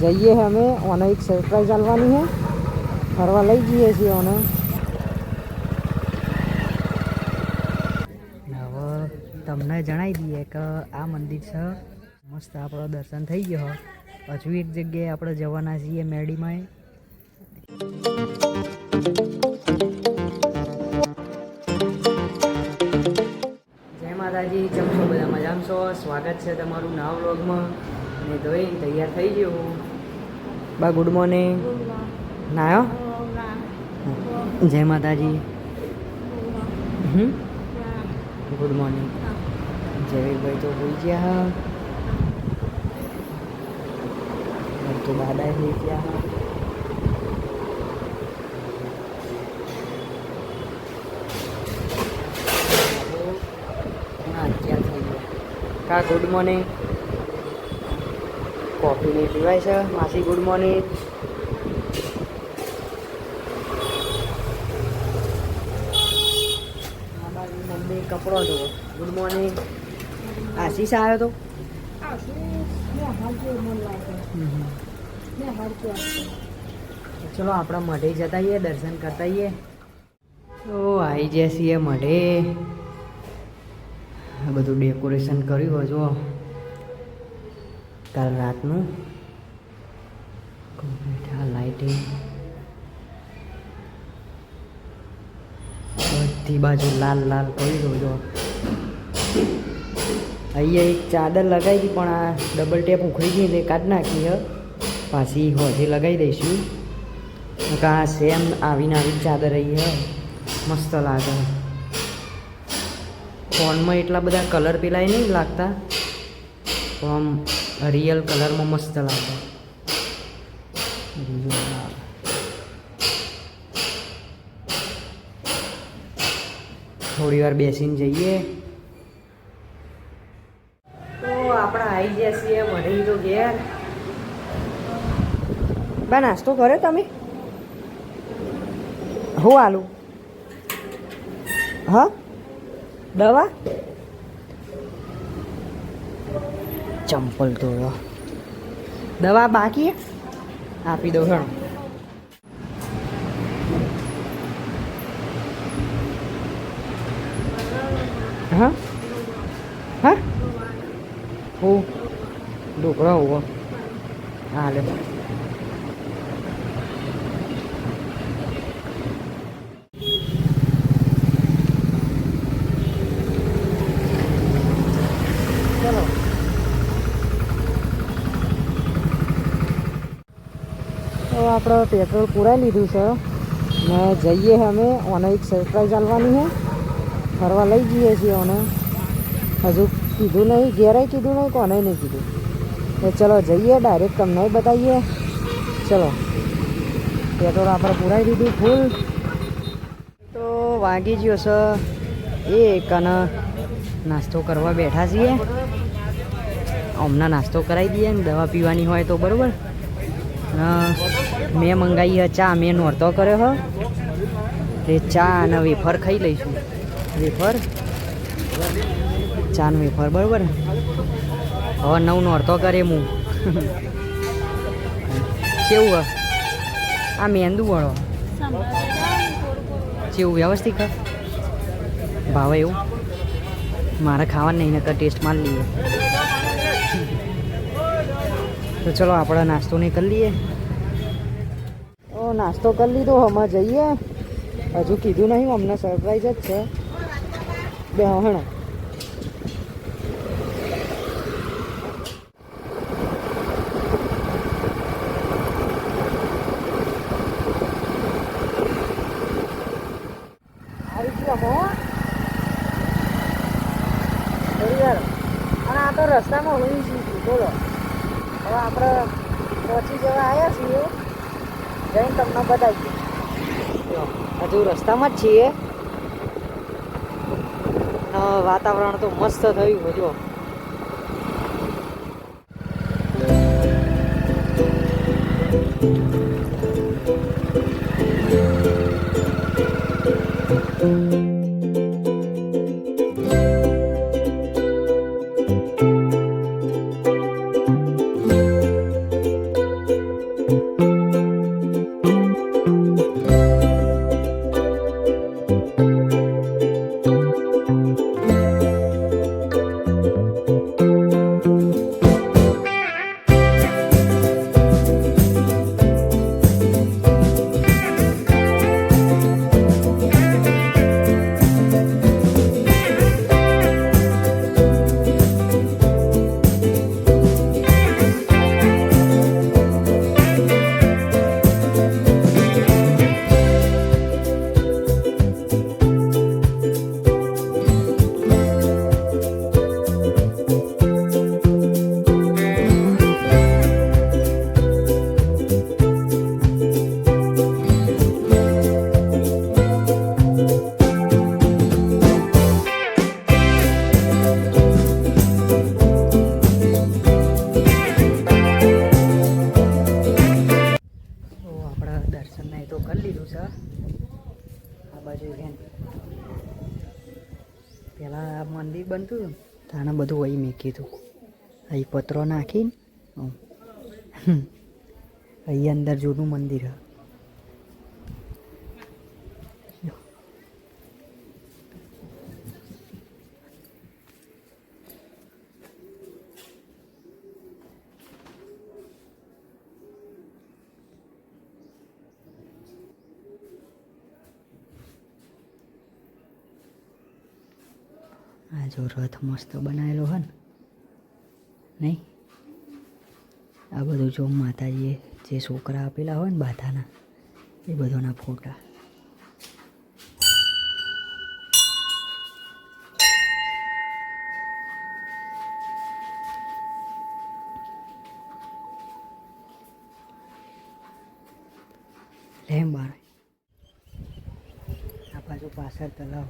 જઈએ અમે. ઓને એક સરપ્રાઈઝ આલવાની છે. ફરવા લઈ જઈએ છીએ ઓને. હવે તમને જણાવી દઈએ કે આ મંદિર છે. મસ્ત આપણો દર્શન થઈ ગયો. હજુ એક જગ્યાએ આપણે જવાના છીએ મેડીમાં જય માતાજી, કેમ છો? બધા મજામાં છો? સ્વાગત છે તમારું નવા વ્લોગમાં. અને ધોઈને તૈયાર થઈ ગયો બા ગુડ મોર્નિંગ. નાયો જય માતાજી. Good morning. જયવીરભાઈ તો હોઈ ગયા તો દાદા હોઈ ગયા. કા ગુડ મોર્નિંગ. કોફી નહીં પીવાય છે. માસી ગુડ મોર્નિંગ મમ્મી કપડો ધોવો. ગુડ મોર્નિંગ આશીષ આવ્યો તો. ચલો આપણા મઢે જતા આવીએ દર્શન કરતા આવીએ. તો આવી છીએ મઢે. આ બધું ડેકોરેશન કર્યું હોય જો કાલ રાતનું કમ્પ્લીટ આ લાઇટિંગ બધી બાજુ લાલ લાલ કરી દો જો અહીંયા એક ચાદર લગાવી હતી, પણ આ ડબલ ટેપ ઉખડી ગઈ એટલે કાઢ નાખી, હ. પાછી હોજે લગાવી દઈશું. આ સેમ આવીને આવી ચાદર રહી, હ. મસ્ત લાગે. ફોનમાં એટલા બધા કલર પેલાય નહીં લાગતા. પણ રિયલ કલરમાં મસ્ત લાગે. થોડી વાર બેસીને જઈએ. તો આપણે આવી ગયા છીએ મળી તો ઘેર. બા, નાસ્તો કર્યો તમે? હું આલુ? હા? દવા? ચંપલ તોડ્યો દવા બાકી? આપી દો ઘણો હા? હા? ઓ ઢોકળા હોવો હા લે ચલો તો આપણે પેટ્રોલ પુરાઈ લીધું છે. ને જઈએ અમે, ઓને એક સરપ્રાઈઝ આલવાની છે. ફરવા લઈ જઈએ છીએ ઓને. હજુ કીધું નહીં ઘેરે કીધું નહીં, કોને નહીં કીધું. તો ચલો જઈએ ડાયરેક્ટ તમને બતાવીએ. ચલો. પેટ્રોલ આપણે પૂરાઈ દીધું ફૂલ તો વાગી ગયો છે એક અને નાસ્તો કરવા બેઠા છીએ. હમણાં નાસ્તો કરાવી દઈએ ને દવા પીવાની હોય તો બરાબર. મેં મંગાવી હ ચા, મેં નોરતો કર્યો હો. તે ચા અને વેફર ખાઈ લઈશું. વેફર? ચા વેફર, બરાબર? હવે નવ નોરતો કરે હું. કેવું હ આ મેંદુ વાળો. કેવું વ્યવસ્થિત કર ભાવે એવું? મારે ખાવા નહીં, નકર ટેસ્ટ મારી લઈએ. તો ચલો આપણે નાસ્તો નહીં કરી લઈએ. ઓ, નાસ્તો કરી લીધો, હમણાં જઈએ. હજુ કીધું નહીં, અમને સરપ્રાઈઝ જ છે. બે હણ. રસ્તામાં હોય છે, બોલો. આપણે પહોંચી જવા આવ્યા છીએ. જઈને તમને બતાવીએ. હજુ રસ્તામાં જ છીએ. વાતાવરણ તો મસ્ત થયું જો આપણે દર્શન નહીં તો કરી લીધું છે. આ બાજુ બેન. પહેલાં આ મંદિર બનતું હતું તાણે બધું અહીં મેં હતું અહીં પતરો નાખીને અહીં અંદર જૂનું મંદિર હતું આ જો રથ મસ્ત બનાવેલો હોય ને નહીં? આ બધું જો માતાજીએ જે છોકરા આપેલા હોય ને બાધાના, એ બધાના ફોટા. લેમ બાર. આ બાજુ પાછળ તલાવ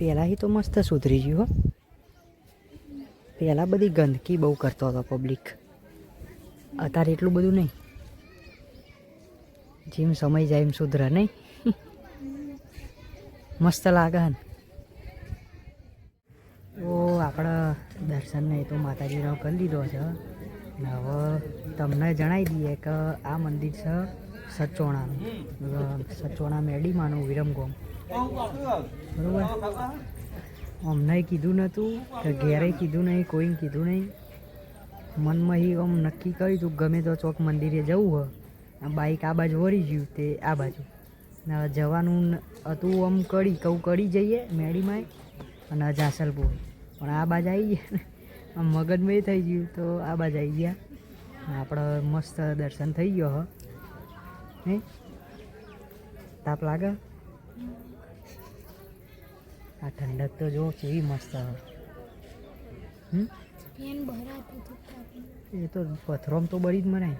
પહેલાંથી તો મસ્ત સુધરી ગયું હો. પહેલાં બધી ગંદકી બહુ કરતો હતો પબ્લિક અત્યારે એટલું બધું નહીં. જેમ સમય જાય એમ સુધરે નહીં. મસ્ત લાગે ને ઓ, આપણે દર્શનને તો માતાજીનો કરી લીધો છે. ને હવે તમને જણાવી દઈએ કે આ મંદિર છે સચોણાનું સચોણા મેડીમાનું વિરમગોમ. બરોબર? અમને કીધું નહોતું કે ઘેરે કીધું નહીં, કોઈને કીધું નહીં. મનમાં એ આમ નક્કી કર્યું હતું ગમે તો ચોક મંદિરે જવું હોય. આ બાઈક આ બાજુ વળી ગયું, તે આ બાજુ. ને જવાનું હતું આમ કડી કહું કડી જઈએ મેડીમાં અને જાસલપુર પણ આ બાજુ આવી ગયા આમ મગજમાં થઈ ગયું તો આ બાજુ આવી ગયા. આપણે મસ્ત દર્શન થઈ ગયો હે? તાપ લાગે? આ ઠંડક તો જો કેવી મસ્ત હમ. એ તો પથરોમ તો બળી જ મરાય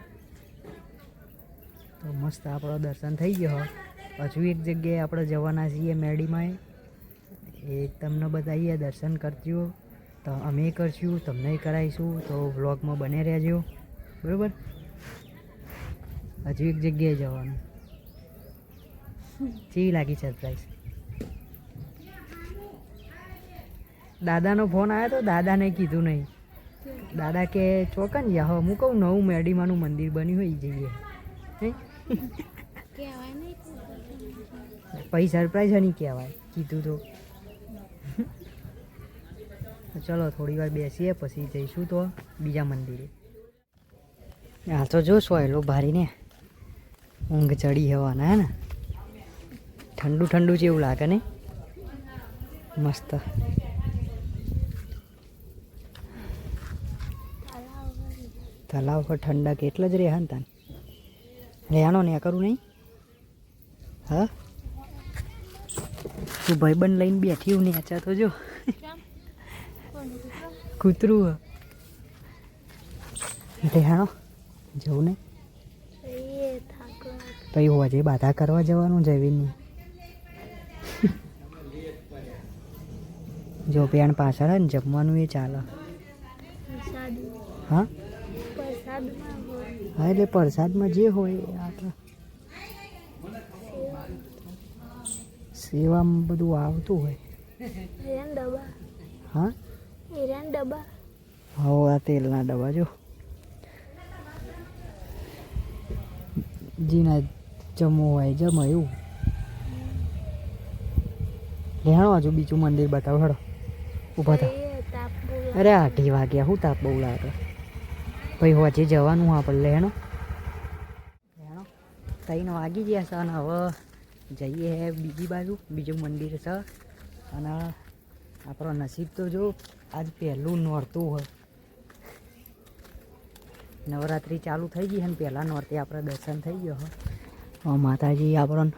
તો મસ્ત આપણો દર્શન થઈ ગયો હ. હજુ એક જગ્યાએ આપણે જવાના છીએ મેડીમાં. એ તમને બતાવીએ દર્શન કરજો તો અમે કરશું તમને કરાવીશું. તો વ્લોગમાં બને રહેજો. બરાબર? હજુ એક જગ્યાએ જવાનું. કેવી લાગી સરપ્રાઈઝ દાદાનો ફોન આવ્યો તો દાદાને કીધું નહીં. દાદા કે, ચોકન જા હો હું કહું, નવું મેડીમાનું મંદિર બન્યું હોય જઈએ. હે? પછી સરપ્રાઈઝ નહીં કહેવાય, કીધું તો. ચલો, થોડી વાર બેસીએ, પછી જઈશું તો બીજા મંદિરે. આ તો જોશો એલો ભારીને ઊંઘ ચડી હવાના, હે ને? ઠંડુ ઠંડુ જેવું લાગે ને? મસ્ત. તલાવ પર ઠંડક એટલે જ રહે ને તાન. રહેવાનો ને કરું નહીં. હા? તું ભાઈબંધ લઈને બેઠી હું નેચા તો જો. કૂતરું રહેવાનો જવું ને પછી હોજે બાધા કરવા જવાનું જવીને જો પેણ પાછળ ને જમવાનું એ ચાલે. હા? હા એટલે પ્રસાદમાં જે હોય આપણે સેવામાં બધું આવતું હોય. ડબ્બા. હા? ડબ્બા. હવે આ તેલના ડબ્બા જો. જીના જમવું હોય જમો એવું. લેહાણો હજુ બીજું મંદિર બતાવો હડો. ઊભા થા. અરે અઢી વાગ્યા હું તાપ બહુ લાગે. ભાઈ હોજે જવાનું આપણે લેણો. લેણો. ત્રણ વાગી ગયા છે અને હવે જઈએ બીજી બાજુ, બીજું મંદિર છે. અને આપણો નસીબ તો જો આજ પહેલું નોરતું હોય. નવરાત્રિ ચાલુ થઈ ગઈ અને પહેલાં નોરતે આપણે દર્શન થઈ ગયો હો હવે માતાજી આપણને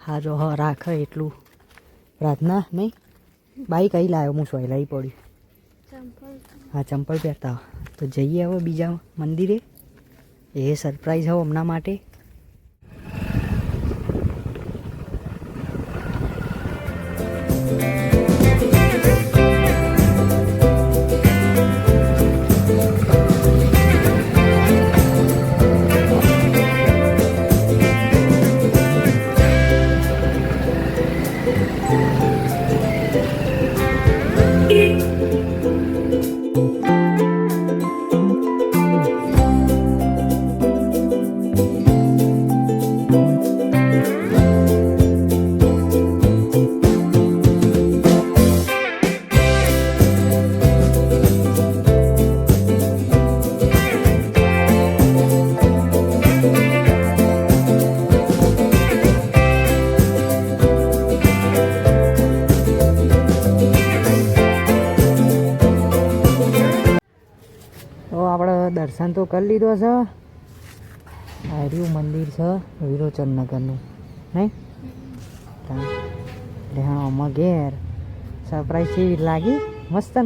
હા જો હ રાખે એટલું. પ્રાર્થના નહીં. બાઈક અહીં લાવ્યો, હું સોય પડ્યું. હા ચંપલ પહેરતા તો જઈએ હવે બીજા મંદિરે. એ સરપ્રાઈઝ હવે હમણાં માટે. દર્શન તો કરી લીધો છે. આર્યું મંદિર છે, વિરોચનનગરનું, નહીં. એટલે હા, આમાં ઘેર સરપ્રાઈઝ કેવી લાગી, મસ્ત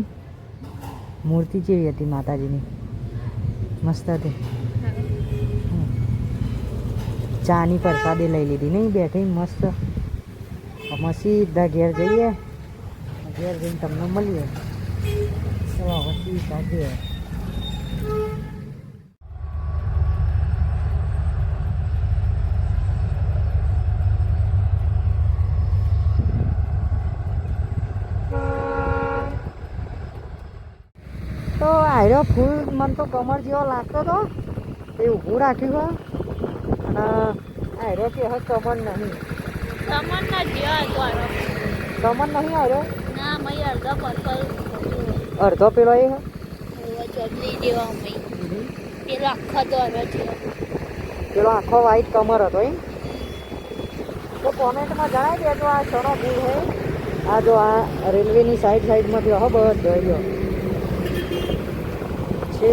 મૂર્તિ કેવી હતી માતાજીની, મસ્ત હતી. ચાની પ્રસાદી લઈ લીધી, નહીં? બેઠી મસ્ત. અમે સીધા ઘેર જઈએ, ઘેર જઈને તમને મળીએ. ચલો તો ફૂલ મને તો કમર જેવો લાગતો હતો એ ઊભું રાખ્યું અને આર્યો કે હવે કમર નહીં. જેવા દ્વારો કમર નહીં આવ્યો ના મય અડધો પર્પલ અડધો પેલો એ હે. ચટણી જેવા મય. પેલો આખો દ્વારો છે પેલો આખો વાઈટ કમર હતો એમ. તો કોમેન્ટમાં જણાવી દેજો આ ચણો ભૂલ હોય આ જો આ રેલવેની સાઈડ સાઈડમાંથી હો બધો રહ્યો. છે.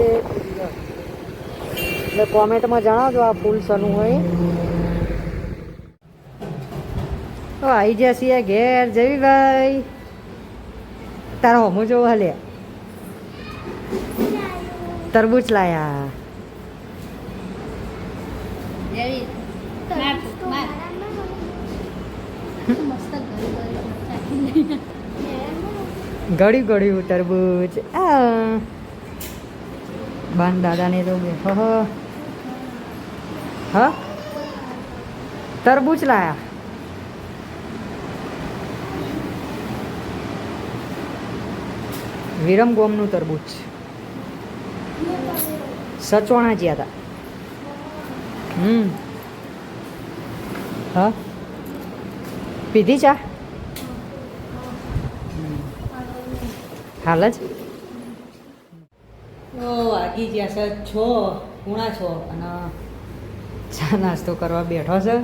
એટલે કોમેન્ટમાં જણાવજો આ ફૂલ સનું હોય. તો આવી ગયા છીએ ઘેર. જવી ભાઈ. તારા હમો જોવો હલે. તરબૂચ લાયા. ગળ્યું ગળ્યું તરબૂચ. આ. બાન દાદાને તો બે હ હ તરબૂચ લાયા. વિરમ ગોમનું તરબૂચ. સચવાણા જ્યાં હતા. હમ. હા પીધી ચા? હાલ જ. વાગી ગયા છે છો પૂણા છો અને ચા નાસ્તો કરવા બેઠો છે.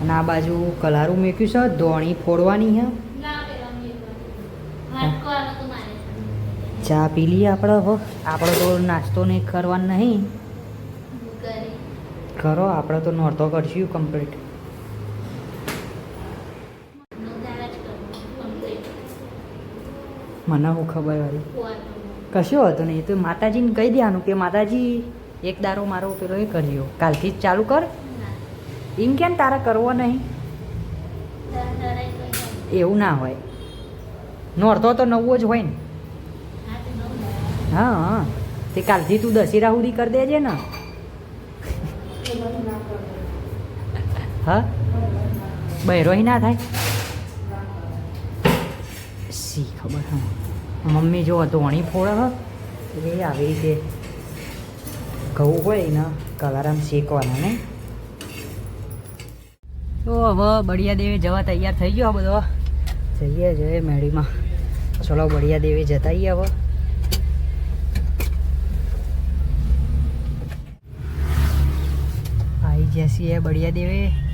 અને આ બાજુ કલારું મેક્યું છે ધોણી ફોડવાની છે મારે ચા પી લઈએ આપણે હવે આપણે તો નાસ્તો નહીં કરવાનું નહીં. કરો આપણે તો નોરતો કરશું કમ્પ્લીટ નો દાડા જ કરવું કમ્પ્લીટ મને હું ખબર હોય કશું હતું નહીં. તો માતાજીને કહી દેવાનું કે માતાજી, એક દારો મારો પેલો એ કરજો કાલથી જ ચાલુ કર. એમ કેમ તારે કરવો નહીં? એવું ના હોય. નોરતો તો નવો જ હોય ને. હા તે કાલથી તું દશેરા સુધી કરી દેજે ને. હા? બહેરોય ના થાય. સી ખબર, હા. મમ્મી જો ધોણી ફોડે એ આવી રીતે ઘઉં હોય ને કલારામ શેકવાના ને. તો હવે બળિયા દેવી જવા તૈયાર થઈ ગયો બધો. જઈએ જઈએ મેળીમાં. ચલો બળિયા દેવી જતા આવીએ હવે. આવી છીએ બળિયા દેવી.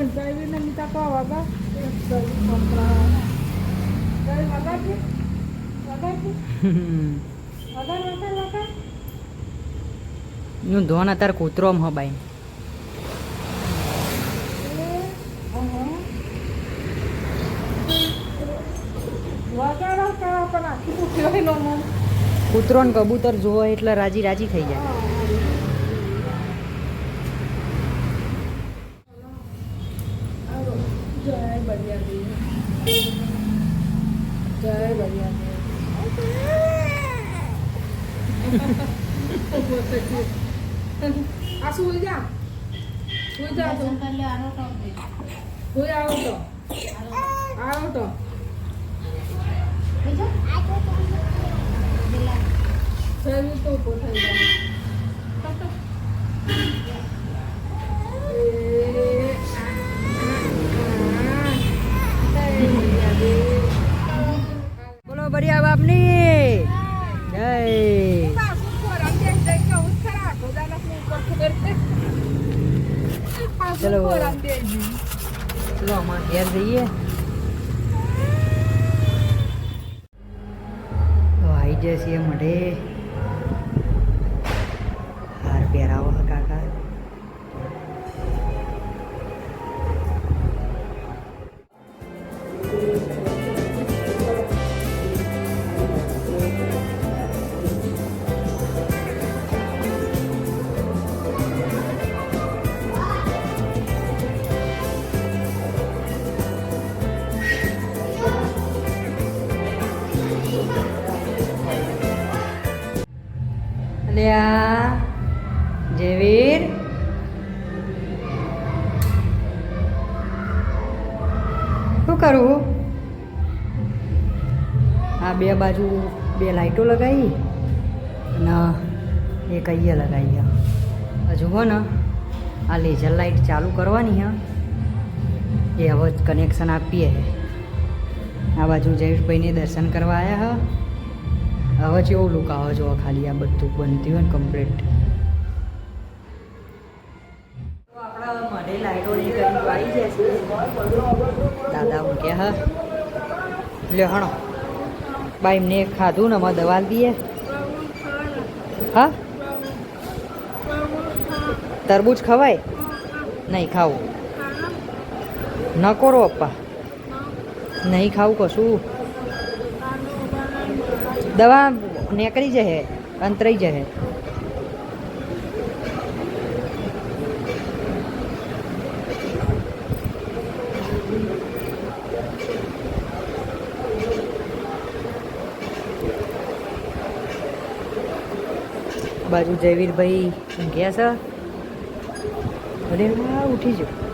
ધોન અત્યારે કૂતરોમ હ બાઈ. કૂતરો ને કબૂતર જોવો એટલે રાજી રાજી થઈ જાય આ સુઈ જા સુઈ જા તું સુઈ આવો તો આવો તો શરીર તો ઊભો થઈ જાય એ, આ, આ, આ. બોલો બરિયા બાપની જય પાછું ખોરાક દે, દઈ જવું જ ખરા. ગોદાના ઉપર ખબર છે. પાછું ચલો. ચલો અમારે ઘેર જઈએ બાજુ બે લાઈટો લગાવી અને એક અહીંયા લગાવી હે હો ને, આ લેઝર લાઈટ ચાલુ કરવાની હા. એ હવે કનેક્શન આપીએ. આ બાજુ જયેશભાઈને દર્શન કરવા આવ્યા હા. હવે જેવું લુક આવે જો ખાલી આ બધું બનતી હોય ને કમ્પ્લીટ લાઈટો દાદા મૂક્યા હા, લ્યો બા એમને ખાધું ને અમે દવા દઈએ? હા? તરબૂચ ખવાય? નહીં ખાવું. ન કરો પપ્પા નહીં ખાવું કશું. દવા નીકળી જશે અંતરાઈ જશે બાજુ જયવીરભાઈ ગયા છે? અરે ઉઠી જાઓ.